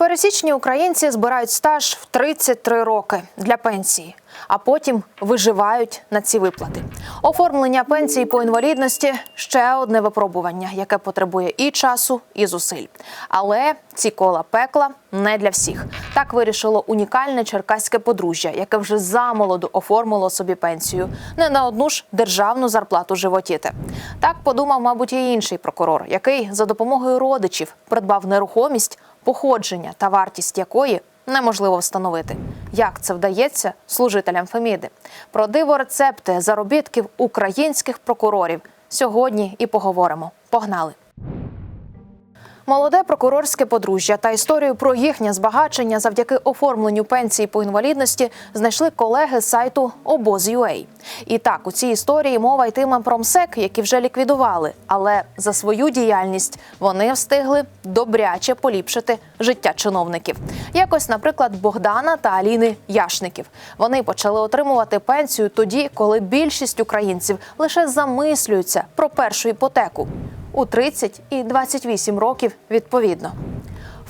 Пересічні українці збирають стаж в 33 роки для пенсії, а потім виживають на ці виплати. Оформлення пенсії по інвалідності ще одне випробування, яке потребує і часу, і зусиль. Але ці кола пекла не для всіх. Так вирішило унікальне черкаське подружжя, яке вже замолоду оформило собі пенсію, не на одну ж державну зарплату животіти. Так подумав, мабуть, і інший прокурор, який за допомогою родичів придбав нерухомість походження та вартість якої неможливо встановити. Як це вдається служителям Феміди? Про диво рецепти заробітків українських прокурорів сьогодні і поговоримо. Погнали! Молоде прокурорське подружжя та історію про їхнє збагачення завдяки оформленню пенсії по інвалідності знайшли колеги з сайту Обоз.ua. І так у цій історії мова йтиме про МСЕК, які вже ліквідували, але за свою діяльність вони встигли добряче поліпшити життя чиновників. Якось, наприклад, Богдана та Аліни Яшників. Вони почали отримувати пенсію тоді, коли більшість українців лише замислюються про першу іпотеку у 30 і 28 років відповідно.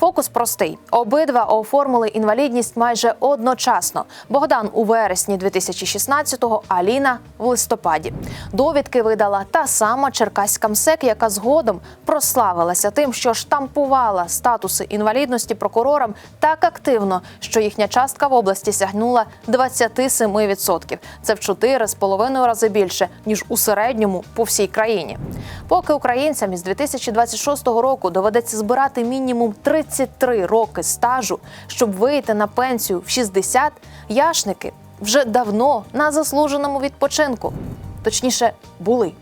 Фокус простий: обидва оформили інвалідність майже одночасно. Богдан у вересні 2016-го, а Аліна в листопаді. Довідки видала та сама Черкаська МСЕК, яка згодом прославилася тим, що штампувала статуси інвалідності прокурорам так активно, що їхня частка в області сягнула 27%. Це в 4,5 рази більше ніж у середньому по всій країні. Поки українцям із 2026 року доведеться збирати мінімум 33 роки стажу, щоб вийти на пенсію в 60, яшники вже давно на заслуженому відпочинку. Точніше, були.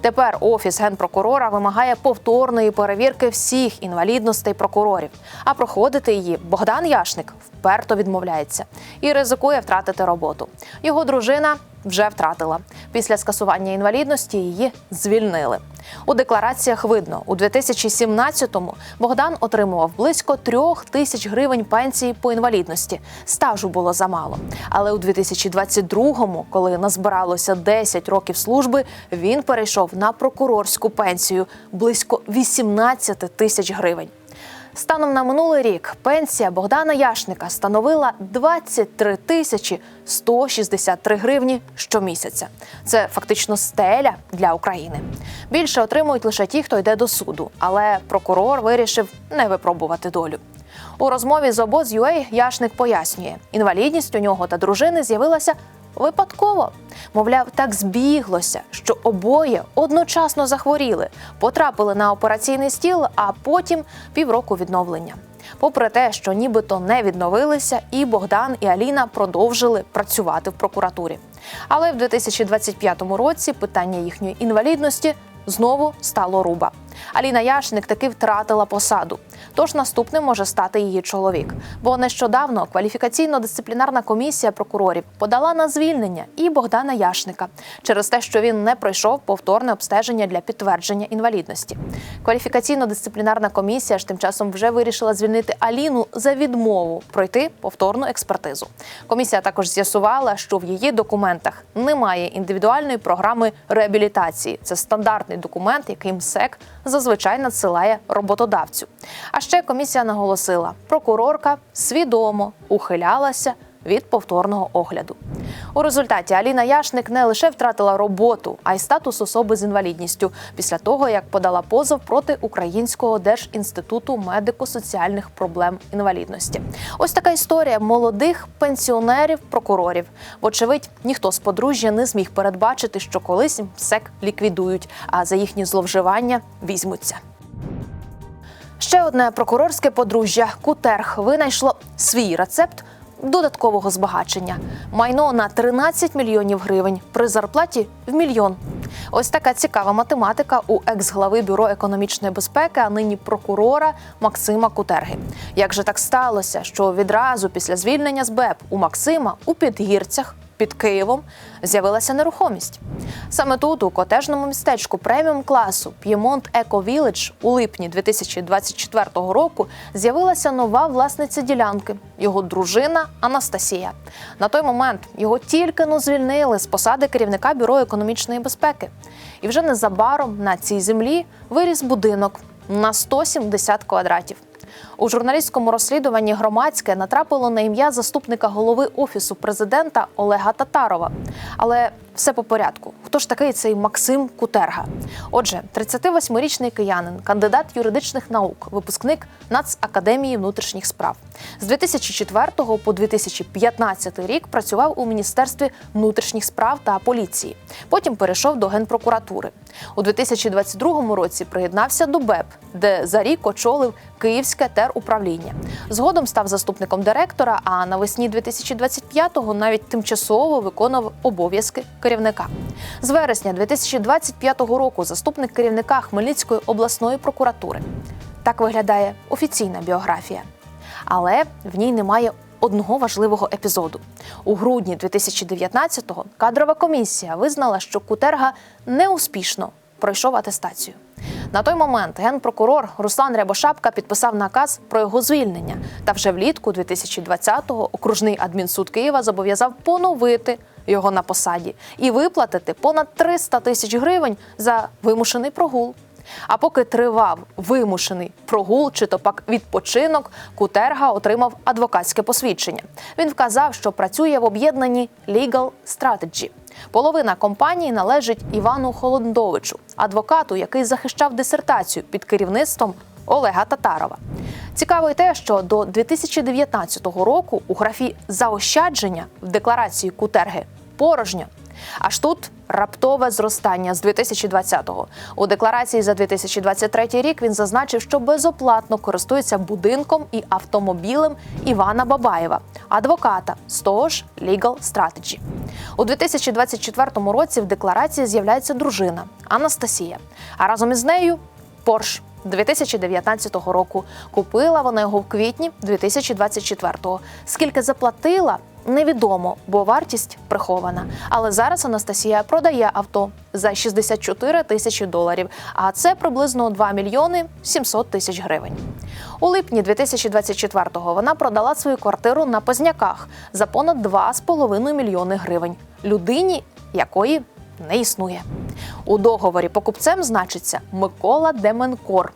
Тепер офіс генпрокурора вимагає повторної перевірки всіх інвалідностей прокурорів. А проходити її Богдан Яшник вперто відмовляється і ризикує втратити роботу. Його дружина вже втратила. Після скасування інвалідності її звільнили. У деклараціях видно, у 2017-му Богдан отримував близько трьох тисяч гривень пенсії по інвалідності. Стажу було замало. Але у 2022-му, коли назбиралося 10 років служби, він перейшов на прокурорську пенсію близько 18 тисяч гривень. Станом на минулий рік пенсія Богдана Яшника становила 23 тисячі 163 гривні щомісяця. Це фактично стеля для України. Більше отримують лише ті, хто йде до суду, але прокурор вирішив не випробувати долю. У розмові з обоз.ua Яшник пояснює, інвалідність у нього та дружини з'явилася випадково. Мовляв, так збіглося, що обоє одночасно захворіли, потрапили на операційний стіл, а потім півроку відновлення. Попри те, що нібито не відновилися, і Богдан і Аліна продовжили працювати в прокуратурі. Але в 2025 році питання їхньої інвалідності знову стало руба. Аліна Яшник таки втратила посаду. Тож наступним може стати її чоловік. Бо нещодавно кваліфікаційно-дисциплінарна комісія прокурорів подала на звільнення і Богдана Яшника через те, що він не пройшов повторне обстеження для підтвердження інвалідності. Кваліфікаційно-дисциплінарна комісія ж тим часом вже вирішила звільнити Аліну за відмову пройти повторну експертизу. Комісія також з'ясувала, що в її документах немає індивідуальної програми реабілітації. Це стандартний документ, який МСЕК зазвичай надсилає роботодавцю. А ще комісія наголосила, прокурорка свідомо ухилялася від повторного огляду. У результаті Аліна Яшник не лише втратила роботу, а й статус особи з інвалідністю після того, як подала позов проти Українського держінституту медико-соціальних проблем інвалідності. Ось така історія молодих пенсіонерів-прокурорів. Вочевидь, ніхто з подружжя не зміг передбачити, що колись МСЕК ліквідують, а за їхні зловживання візьмуться. Ще одне прокурорське подружжя Кутерх винайшло свій рецепт додаткового збагачення. Майно на 13 мільйонів гривень при зарплаті в мільйон. Ось така цікава математика у екс-глави бюро економічної безпеки, а нині прокурора Максима Кутерги. Як же так сталося, що відразу після звільнення з БЕП у Максима у підгірцях під Києвом з'явилася нерухомість. Саме тут, у котежному містечку преміум класу П'ємонт Еко Віледж у липні 2024 року з'явилася нова власниця ділянки, його дружина Анастасія. На той момент його тільки но звільнили з посади керівника бюро економічної безпеки. І вже незабаром на цій землі виріс будинок на 170 квадратів. У журналістському розслідуванні громадське натрапило на ім'я заступника голови офісу президента Олега Татарова. Але все по порядку. Хто ж такий цей Максим Кутерга? Отже, 38-річний киянин, кандидат юридичних наук, випускник Нацакадемії внутрішніх справ. З 2004 по 2015 рік працював у міністерстві внутрішніх справ та поліції. Потім перейшов до генпрокуратури. У 2022 році приєднався до БЕП, де за рік очолив Київське теруправління. Згодом став заступником директора. А навесні 2025-го навіть тимчасово виконував обов'язки керівника. З вересня 2025 року заступник керівника Хмельницької обласної прокуратури. Так виглядає офіційна біографія. Але в ній немає одного важливого епізоду. У грудні 2019-го кадрова комісія визнала, що Кутерга неуспішно пройшов атестацію. На той момент генпрокурор Руслан Рябошапка підписав наказ про його звільнення. Та вже влітку 2020-го окружний адмінсуд Києва зобов'язав поновити його на посаді і виплатити понад 300 тисяч гривень за вимушений прогул. А поки тривав вимушений прогул чи то пак відпочинок, Кутерга отримав адвокатське посвідчення. Він вказав, що працює в об'єднанні Legal Strategy. Половина компанії належить Івану Холодовичу, адвокату, який захищав дисертацію під керівництвом Олега Татарова. Цікаво й те, що до 2019 року у графі заощадження в декларації Кутерги порожньо. Аж тут раптове зростання з 2020-го. У декларації за 2023 рік він зазначив, що безоплатно користується будинком і автомобілем Івана Бабаєва, адвоката з того ж Legal Strategy. У 2024 році в декларації з'являється дружина Анастасія, а разом із нею Порш. 2019 року купила вона його в квітні 2024-го. Скільки заплатила, невідомо, бо вартість прихована. Але зараз Анастасія продає авто за 64 тисячі доларів, а це приблизно 2 мільйони 700 тисяч гривень. У липні 2024-го вона продала свою квартиру на Позняках за понад 2,5 мільйони гривень людині, якої не існує. У договорі покупцем значиться Микола Деменкор.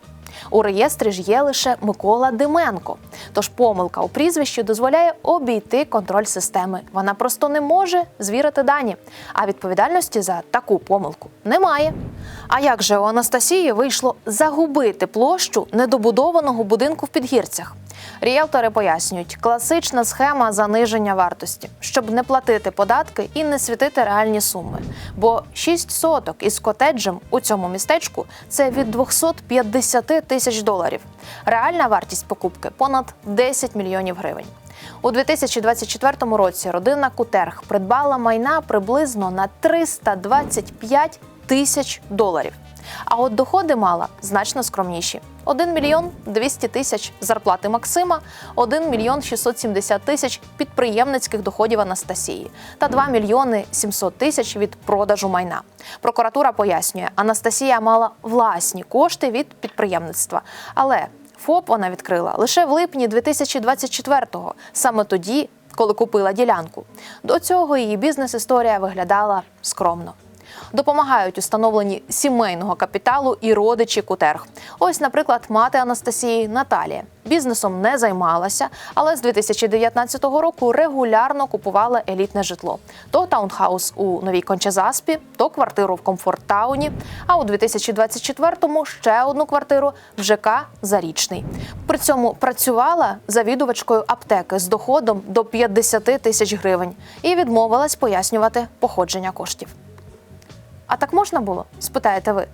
У реєстрі ж є лише Микола Дименко. Тож помилка у прізвищі дозволяє обійти контроль системи. Вона просто не може звірити дані. А відповідальності за таку помилку немає. А як же у Анастасії вийшло загубити площу недобудованого будинку в підгірцях? Ріелтори пояснюють, класична схема заниження вартості, щоб не платити податки і не світити реальні суми. Бо 6 соток із котеджем у цьому містечку це від 250 тисяч доларів. Реальна вартість покупки понад 10 мільйонів гривень. У 2024 році родина Кутерг придбала майна приблизно на 325 тисяч доларів. А от доходи мала значно скромніші: 1 мільйон 200 тисяч зарплати Максима, 1 мільйон 670 тисяч підприємницьких доходів Анастасії та 2 мільйони 700 тисяч від продажу майна. Прокуратура пояснює, Анастасія мала власні кошти від підприємництва, але ФОП вона відкрила лише в липні 2024-го, саме тоді, коли купила ділянку. До цього її бізнес-історія виглядала скромно. Допомагають у становленні сімейного капіталу і родичі Кутерг. Ось, наприклад, мати Анастасії Наталія бізнесом не займалася, але з 2019 року регулярно купувала елітне житло: то таунхаус у новій Кончезаспі, то квартиру в Комфорт-тауні. А у 2024-му ще одну квартиру в ЖК Зарічний. При цьому працювала завідувачкою аптеки з доходом до 50 тисяч гривень і відмовилась пояснювати походження коштів. А так можна було? спитаєте ви.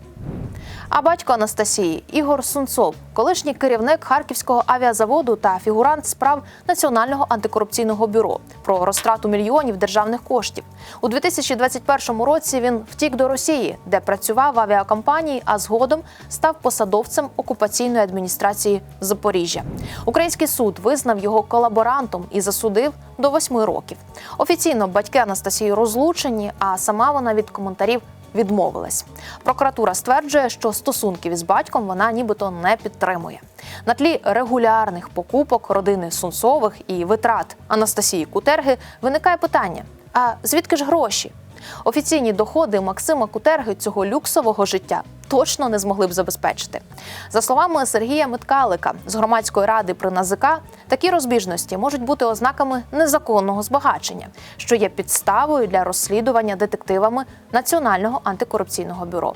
А батько Анастасії Ігор Сунцов, колишній керівник Харківського авіазаводу та фігурант справ Національного антикорупційного бюро про розтрату мільйонів державних коштів. У 2021 році він втік до Росії, де працював в авіакомпанії, а згодом став посадовцем окупаційної адміністрації Запоріжжя. Український суд визнав його колаборантом і засудив до восьми років. Офіційно батьки Анастасії розлучені, а сама вона від коментарів відмовилась. Прокуратура стверджує, що стосунків із батьком вона нібито не підтримує. На тлі регулярних покупок родини Сунцових і витрат Анастасії Кутерги виникає питання: а звідки ж гроші? Офіційні доходи Максима Кутерги цього люксового життя точно не змогли б забезпечити. За словами Сергія Меткалика з громадської ради при НАЗК, такі розбіжності можуть бути ознаками незаконного збагачення, що є підставою для розслідування детективами Національного антикорупційного бюро.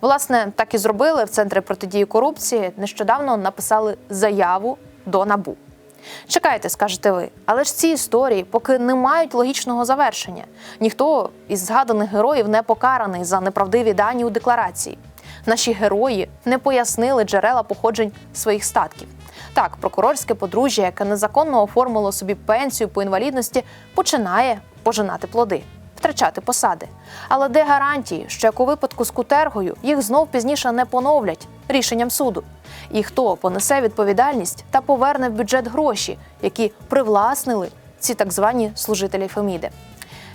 Власне, так і зробили в центрі протидії корупції. Нещодавно написали заяву до набу. Чекайте, скажете ви, але ж ці історії поки не мають логічного завершення. Ніхто із згаданих героїв не покараний за неправдиві дані у декларації. Наші герої не пояснили джерела походжень своїх статків. Так, прокурорське подружжя, яке незаконно оформило собі пенсію по інвалідності, починає пожинати плоди, втрачати посади. Але де гарантії, що як у випадку з кутергою їх знов пізніше не поновлять рішенням суду? І хто понесе відповідальність та поверне в бюджет гроші, які привласнили ці так звані служителі Феміди?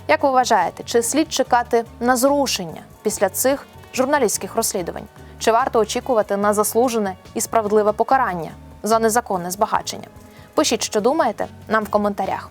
Як ви вважаєте, чи слід чекати на зрушення після цих журналістських розслідувань? Чи варто очікувати на заслужене і справедливе покарання за незаконне збагачення? Пишіть, що думаєте, нам в коментарях.